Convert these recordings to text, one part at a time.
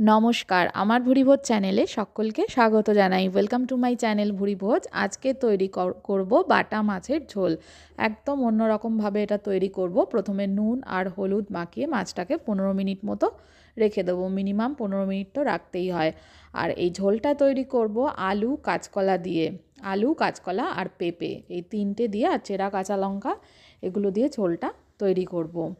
নমস্কার, আমার ভুরিভোজ চ্যানেলে সকলকে স্বাগত জানাই। Welcome to my channel Bhuribhoj আজকে তৈরি কর- করব বাটা মাছের ঝোল। একদম অন্যরকমভাবে এটা তৈরি করব। প্রথমে নুন আর হলুদ মাখিয়ে মাছটাকে পনেরো মিনিট মতো রেখে দেবো। মিনিমাম পনেরো মিনিট তো রাখতেই হয়। আর এই ঝোলটা তৈরি করব আলু, কাঁচকলা দিয়ে। আলু, কাঁচকলা আর পেঁপে। এই তিনটে দিয়ে আর চেরা কাঁচা লঙ্কা, এগুলো দিয়ে ঝোলটা তৈরি করব।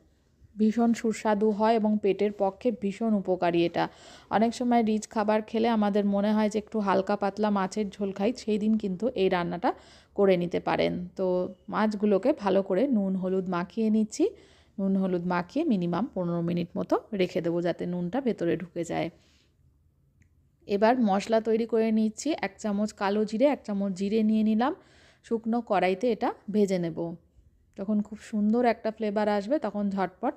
ভীষণ সুস্বাদু হয় এবং পেটের পক্ষে ভীষণ উপকারী এটা। অনেক সময় রিচ খাবার খেলে আমাদের মনে হয় যে একটু হালকা পাতলা মাছের ঝোল খাই, সেই দিন কিন্তু এই রান্নাটা করে নিতে পারেন। তো মাছগুলোকে ভালো করে নুন, হলুদ মাখিয়ে নিচ্ছি। নুন, হলুদ মাখিয়ে মিনিমাম পনেরো মিনিট মতো রেখে দেবো যাতে নুনটা ভেতরে ঢুকে যায়। এবার মশলা তৈরি করে নিচ্ছি। এক চামচ কালো জিরে, এক চামচ জিরে নিয়ে নিলাম। শুকনো কড়াইতে এটা ভেজে নেব। যখন খুব সুন্দর একটা ফ্লেভার আসবে, তখন ঝটপট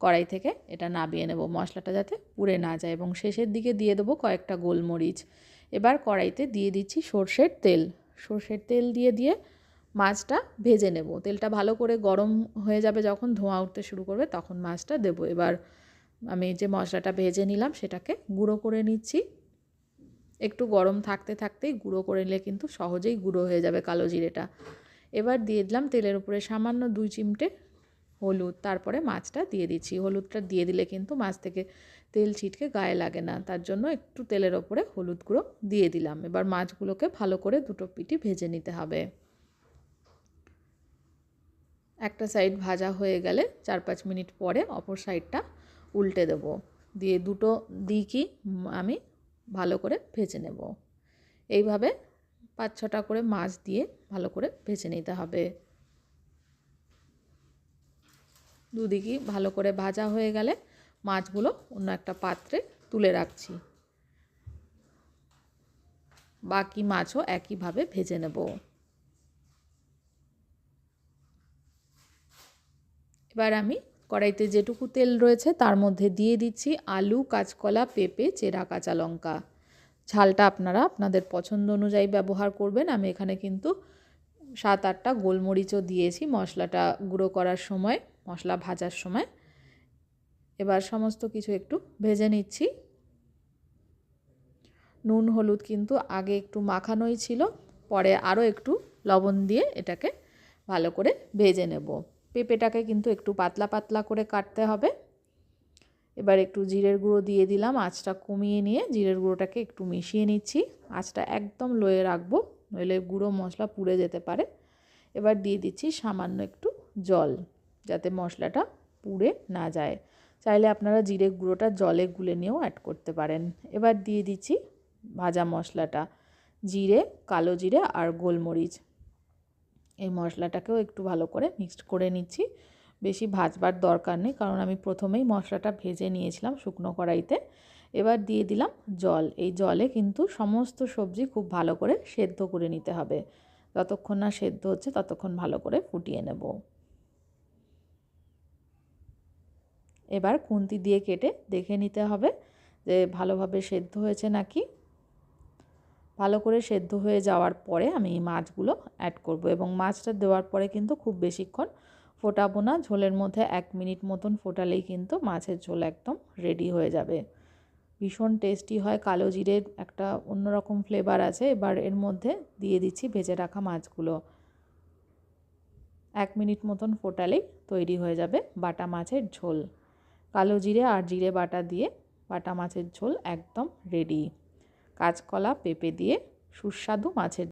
কড়াই থেকে এটা নাবিয়ে নেব মশলাটা যাতে পুড়ে না যায় এবং শেষের দিকে দিয়ে দেবো কয়েকটা গোলমরিচ। এবার কড়াইতে দিয়ে দিচ্ছি সর্ষের তেল। সর্ষের তেল দিয়ে দিয়ে মাছটা ভেজে নেব। তেলটা ভালো করে গরম হয়ে যাবে যখন ধোঁয়া উঠতে শুরু করবে তখন মাছটা দেব। এবার আমি যে মশলাটা ভেজে নিলাম সেটাকে গুঁড়ো করে নিচ্ছি। একটু গরম থাকতে থাকতেই গুঁড়ো করে নিলে কিন্তু সহজেই গুঁড়ো হয়ে যাবে কালো জিরেটা। এবার দিয়ে দিলাম তেলের উপরে সামান্য দুই চিমটে হলুদ। তারপরে মাছটা দিয়ে দিচ্ছি। হলুদটা দিয়ে দিলে কিন্তু মাছ থেকে তেল ছিটকে গায়ে লাগে না। তার জন্য একটু তেলের ওপরে হলুদ গুঁড়ো দিয়ে দিলাম। এবার মাছগুলোকে ভালো করে দুটো পিটি ভেজে নিতে হবে। একটা সাইড ভাজা হয়ে গেলে চার পাঁচ মিনিট পরে অপর সাইডটা উল্টে দেব। দিয়ে দুটো দিকই আমি ভালো করে ভেজে নেব। এইভাবে পাঁচ ছটা করে মাছ দিয়ে ভালো করে ভেজে নিতে হবে। দুদিকই ভালো করে ভাজা হয়ে গেলে মাছগুলো অন্য একটা পাত্রে তুলে রাখছি। বাকি মাছও একইভাবে ভেজে নেব। এবার আমি কড়াইতে যেটুকু তেল রয়েছে তার মধ্যে দিয়ে দিচ্ছি আলু, কাঁচকলা, পেঁপে, চেরা, কাঁচা লঙ্কা। ঝালটা আপনারা আপনাদের পছন্দ অনুযায়ী ব্যবহার করবেন। আমি এখানে কিন্তু সাত আটটা গোলমরিচও দিয়েছি মশলাটা গুঁড়ো করার সময়, মশলা ভাজার সময়। এবার সমস্ত কিছু একটু ভেজে নিচ্ছি। নুন, হলুদ কিন্তু আগে একটু মাখানোই ছিল, পরে আরও একটু লবণ দিয়ে এটাকে ভালো করে ভেজে নেব। পেঁপেটাকে কিন্তু একটু পাতলা পাতলা করে কাটতে হবে। এবার একটু জিরের গুঁড়ো দিয়ে দিলাম, আঁচটা কমিয়ে নিয়ে জিরের গুঁড়োটাকে একটু মিশিয়ে নিচ্ছি। আঁচটা একদম লোয়ে রাখব, নইলে গুঁড়ো মশলা পুড়ে যেতে পারে। এবার দিয়ে দিচ্ছি সামান্য একটু জল, যাতে মশলাটা পুড়ে না যায়। চাইলে আপনারা জিরে গুঁড়োটা জলে গুলে নিয়েও অ্যাড করতে পারেন। এবার দিয়ে দিচ্ছি ভাজা মশলাটা, জিরে, কালো জিরে আর গোলমরিচ। এই মশলাটাকেও একটু ভালো করে মিক্সড করে নিচ্ছি। বেশি ভাজবার দরকার নেই, কারণ আমি প্রথমেই মশলাটা ভেজে নিয়েছিলাম শুকনো কড়াইতে। এবার দিয়ে দিলাম জল। এই জলে কিন্তু সমস্ত সবজি খুব ভালো করে সেদ্ধ করে নিতে হবে। যতক্ষণ না সেদ্ধ হচ্ছে ততক্ষণ ভালো করে ফুটিয়ে নেব। এবার খুন্তি দিয়ে কেটে দেখে নিতে হবে যে ভালোভাবে সেদ্ধ হয়েছে নাকি। ভালো করে সেদ্ধ হয়ে যাওয়ার পরে আমি মাছগুলো অ্যাড করব এবং মাছটা দেওয়ার পরে কিন্তু খুব বেশিক্ষণ ফোটাবো না, ঝোলের মধ্যে এক মিনিট মতন ফোটালেই কিন্তু মাছের ঝোল একদম রেডি হয়ে যাবে। ভীষণ টেস্টি হয়, কালো জিরের একটা অন্যরকম ফ্লেভার আছে, এবার এর মধ্যে দিয়ে দিচ্ছি ভেজে রাখা মাছগুলো। এক মিনিট মতন ফোটালেই তৈরি হয়ে যাবে বাটা মাছের ঝোল। কালো জিরে আর জিরে বাটা দিয়ে বাটা মাছের ঝোল একদম রেডি কাঁচকলা, পেঁপে দিয়ে সুস্বাদু মাছের